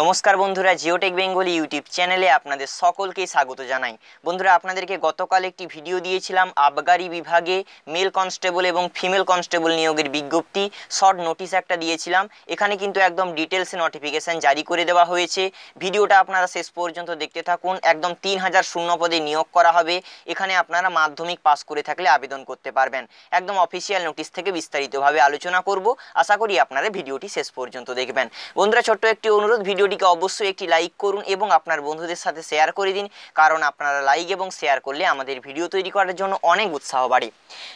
নমস্কার বন্ধুরা, Geotech Bengali YouTube চ্যানেলে আপনাদের সকলকেই স্বাগত জানাই। বন্ধুরা, আপনাদেরকে গতকাল একটি ভিডিও দিয়েছিলাম আবগারি বিভাগে মেল কনস্টেবল এবং ফিমেল কনস্টেবল নিয়োগের বিজ্ঞপ্তি। শর্ট নোটিশ একটা দিয়েছিলাম। এখানে কিন্তু একদম ডিটেলসে নোটিফিকেশান জারি করে দেওয়া হয়েছে। ভিডিওটা আপনারা শেষ পর্যন্ত দেখতে থাকুন। একদম তিন হাজার শূন্য পদে নিয়োগ করা হবে। এখানে আপনারা মাধ্যমিক পাস করে থাকলে আবেদন করতে পারবেন। একদম অফিসিয়াল নোটিশ থেকে বিস্তারিতভাবে আলোচনা করব। আশা করি আপনারা ভিডিওটি শেষ পর্যন্ত দেখবেন। বন্ধুরা, ছোট্ট একটি অনুরোধ ভিডিওটিকে অবশ্যই একটি লাইক করুন এবং আপনার বন্ধুদের সাথে শেয়ার করে দিন। কারণ আপনারা লাইক এবং শেয়ার করলে আমাদের ভিডিও তৈরি করার জন্য অনেক উৎসাহ বাড়ে।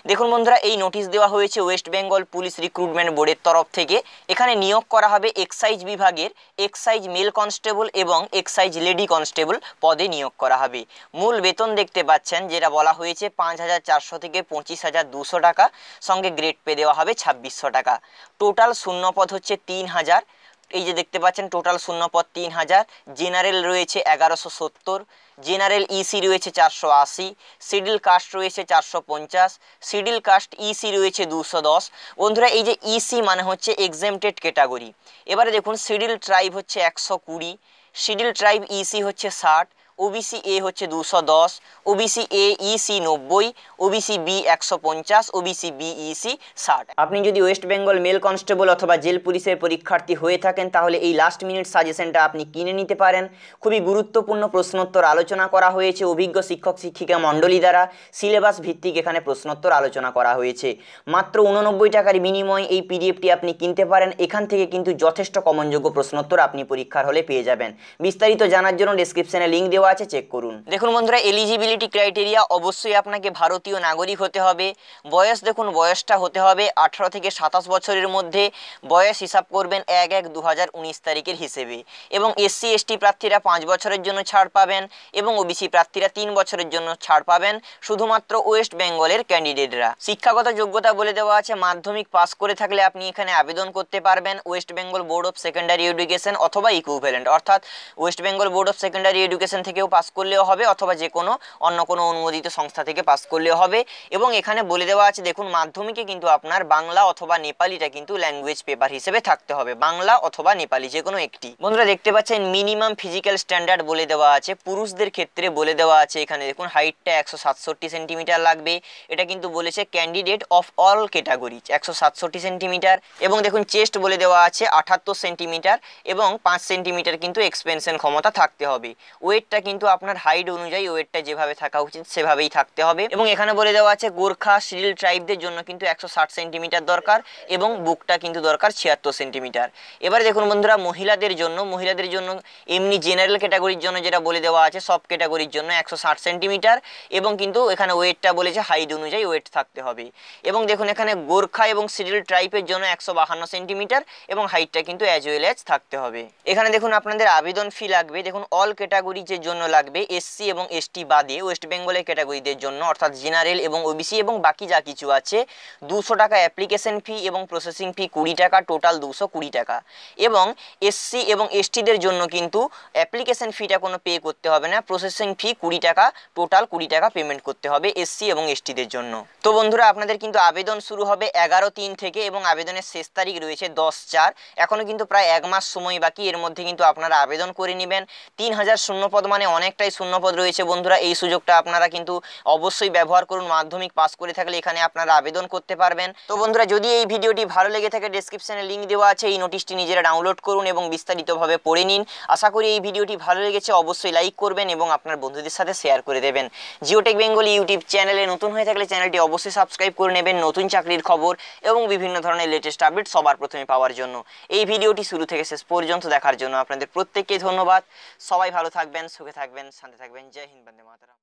দেখুন বন্ধুরা, এই নোটিশ দেওয়া হয়েছে ওয়েস্ট বেঙ্গল পুলিশ রিক্রুটমেন্ট বোর্ডের তরফ থেকে। এখানে নিয়োগ করা হবে এক্সাইজ বিভাগের এক্সাইজ মেল কনস্টেবল এবং এক্সাইজ লেডি কনস্টেবল পদে নিয়োগ করা হবে। মূল বেতন দেখতে পাচ্ছেন, যেটা বলা হয়েছে পাঁচ হাজার চারশো থেকে পঁচিশ হাজার দুশো টাকা। সঙ্গে গ্রেড পে দেওয়া হবে ছাব্বিশশো টাকা। টোটাল শূন্যপদ হচ্ছে তিন হাজার এই যে দেখতে পাচ্ছেন টোটাল শূন্য পদ তিন হাজার। জেনারেল রয়েছে এগারোশো সত্তর জেনারেল ইসি রয়েছে চারশো আশি সিডিল কাস্ট রয়েছে চারশো পঞ্চাশ সিডিল কাস্ট ইসি রয়েছে দুশো দশ। বন্ধুরা, এই যে ইসি মানে হচ্ছে এক্সেমটেড ক্যাটাগরি এবারে দেখুন সিডিল ট্রাইব হচ্ছে একশো কুড়ি সিডিল ট্রাইব ইসি হচ্ছে ষাট ওবিসি এ হচ্ছে দুশো দশ ওবিসি এ ইসি নব্বই ওবিসি বি একশো পঞ্চাশ ওবিসি বি ইসি ষাট। আপনি যদি ওয়েস্ট বেঙ্গল মেল কনস্টেবল অথবা জেল পুলিশের পরীক্ষার্থী হয়ে থাকেন, তাহলে এই লাস্ট মিনিট সাজেশনটা আপনি কিনে নিতে পারেন। খুবই গুরুত্বপূর্ণ প্রশ্নোত্তর আলোচনা করা হয়েছে অভিজ্ঞ শিক্ষক শিক্ষিকা মণ্ডলী দ্বারা। সিলেবাস ভিত্তিক এখানে প্রশ্নোত্তর আলোচনা করা হয়েছে। মাত্র উননব্বই টাকার বিনিময়ে এই পিডিএফটি আপনি কিনতে পারেন। এখান থেকে কিন্তু যথেষ্ট কমনযোগ্য প্রশ্নোত্তর আপনি পরীক্ষার হলে পেয়ে যাবেন। বিস্তারিত জানার জন্য ডিসক্রিপশনে লিঙ্ক দেওয়া আছে চেক করুন। দেখুন বন্ধুরা এলিজিবিলিটি ক্রাইটেরিয়া অবশ্যই আপনাকে ভারতীয় নাগরিক হতে হবে। বয়স দেখুন, বয়সটা হতে হবে আঠারো থেকে সাতাশ বছরের মধ্যে। বয়স হিসাব করবেন এক এক দু তারিখের হিসেবে। এবং এসসি, এসটি প্রার্থীরা পাঁচ বছরের জন্য ছাড় পাবেন এবং ওবিসি প্রার্থীরা তিন বছরের জন্য ছাড় পাবেন শুধুমাত্র ওয়েস্ট বেঙ্গলের ক্যান্ডিডেটরা। শিক্ষাগত যোগ্যতা বলে দেওয়া আছে, মাধ্যমিক পাস করে থাকলে আপনি এখানে আবেদন করতে পারবেন West Bengal board of secondary education অথবা ইকুইভ্যালেন্ট অর্থাৎ West Bengal board of secondary education থেকেও পাস করলেও হবে অথবা যে কোনো অন্য কোনো অনুমোদিত সংস্থা থেকে পাস করলেও হবে। এবং এখানে বলে দেওয়া আছে, দেখুন, মাধ্যমিকে কিন্তু আপনার বাংলা অথবা নেপালিটা কিন্তু ল্যাঙ্গুয়েজ পেপার হিসেবে থাকতে হবে। বাংলা অথবা নেপালি, যে কোনো একটি। বন্ধুরা, দেখতে পাচ্ছেন মিনিমাম ফিজিক্যাল স্ট্যান্ডার্ড বলে দেওয়া আছে। পুরুষদের ক্ষেত্রে বলে দেওয়া আছে এখানে, দেখুন হাইটটা একশো সাতষট্টি সেন্টিমিটার লাগবে। এটা কিন্তু বলেছে ক্যান্ডিডেট অফ অল ক্যাটাগরি একশো সাতষট্টি সেন্টিমিটার এবং দেখুন চেস্ট বলে দেওয়া আছে আটাত্তর সেন্টিমিটার এবং পাঁচ সেন্টিমিটার কিন্তু এক্সপেনশন ক্ষমতা থাকতে হবে। ওয়েটটা কিন্তু আপনার হাইট অনুযায়ী ওয়েটটা যেভাবে থাকা উচিত, সেভাবেই থাকতে হবে। এবং এখানে বলে দেওয়া আছে, গোর্খা সিরিল ট্রাইবদের জন্য কিন্তু একশো ষাট সেন্টিমিটার দরকার এবং বুকটা কিন্তু দরকার ছিয়াত্তর সেন্টিমিটার। এবারে দেখুন বন্ধুরা, মহিলাদের জন্য মহিলাদের জন্য এমনি জেনারেল ক্যাটাগরির জন্য যেটা বলে দেওয়া আছে, সব ক্যাটাগরির জন্য একশো ষাট সেন্টিমিটার এবং কিন্তু এখানে ওয়েটটা বলেছে হাইট অনুযায়ী ওয়েট থাকতে হবে। এবং দেখুন এখানে গোর্খা এবং সিরিল ট্রাইপের জন্য একশো সেন্টিমিটার এবং হাইটটা কিন্তু অ্যাজ ওয়েল অ্যাজ থাকতে হবে। এখানে দেখুন আপনাদের আবেদন ফি লাগবে। দেখুন অল ক্যাটাগরিজের জন্য লাগবে এসসি এবং এসটি বাদে ওয়েস্ট বেঙ্গলের ক্যাটাগরিদের জন্য, অর্থাৎ জেনারেল এবং ওবিসি এবং বাকি যা কিছু আছে, দুশো টাকা অ্যাপ্লিকেশন ফি এবং প্রসেসিং ফি কুড়ি টাকা টোটাল দুশো কুড়ি টাকা। এবং এসসি এবং এসটিদের জন্য কিন্তু অ্যাপ্লিকেশন ফিটা কোনো পে করতে হবে না প্রসেসিং ফি কুড়ি টাকা টোটাল কুড়ি টাকা পেমেন্ট করতে হবে এসসি এবং এসটিদের জন্য। তো বন্ধুরা, আপনাদের কিন্তু আবেদন শুরু হবে এগারো তিন থেকে এবং আবেদনের শেষ তারিখ রয়েছে দশ চার। এখনও কিন্তু প্রায় এক মাস সময় বাকি, এর মধ্যে কিন্তু আপনারা আবেদন করে নেবেন। তিন হাজার শূন্যপদ মানে অনেকটাই শূন্যপদ রয়েছে বন্ধুরা। এই সুযোগটা আপনারা কিন্তু অবশ্যই ব্যবহার করুন, মাধ্যমিক পাস করে থাকলে এখানে আপনারা আবেদন করতে পারবেন। তো বন্ধুরা, যদি এই ভিডিওটি ভালো লেগে থাকে ডেসক্রিপশনে লিঙ্ক দেওয়া আছে, এই নোটিশটি নিজেরা ডাউনলোড করুন এবং বিস্তারিতভাবে পড়ে নিন। আশা করি এই ভিডিওটি ভালো লেগেছে, অবশ্যই লাইক করবেন এবং আপনার বন্ধুদের সাথে শেয়ার করে দেবেন। জিওটেক বেঙ্গলি ইউটিউব চ্যানেলে নতুন হয়ে থাকলে চ্যানেলটি অবশ্যই সাবস্ক্রাইব করে নেবেন, নতুন চাকরির খবর এবং বিভিন্ন ধরনের লেটেস্ট আপডেট সবার প্রথমে পাওয়ার জন্য। এই ভিডিওটি শুরু থেকে শেষ পর্যন্ত দেখার জন্য আপনাদের প্রত্যেককে ধন্যবাদ। সবাই ভালো থাকবেন সুখে থাকবেন শান্তি থাকবেন। জয় হিন্দ বন্দে মাতারাম।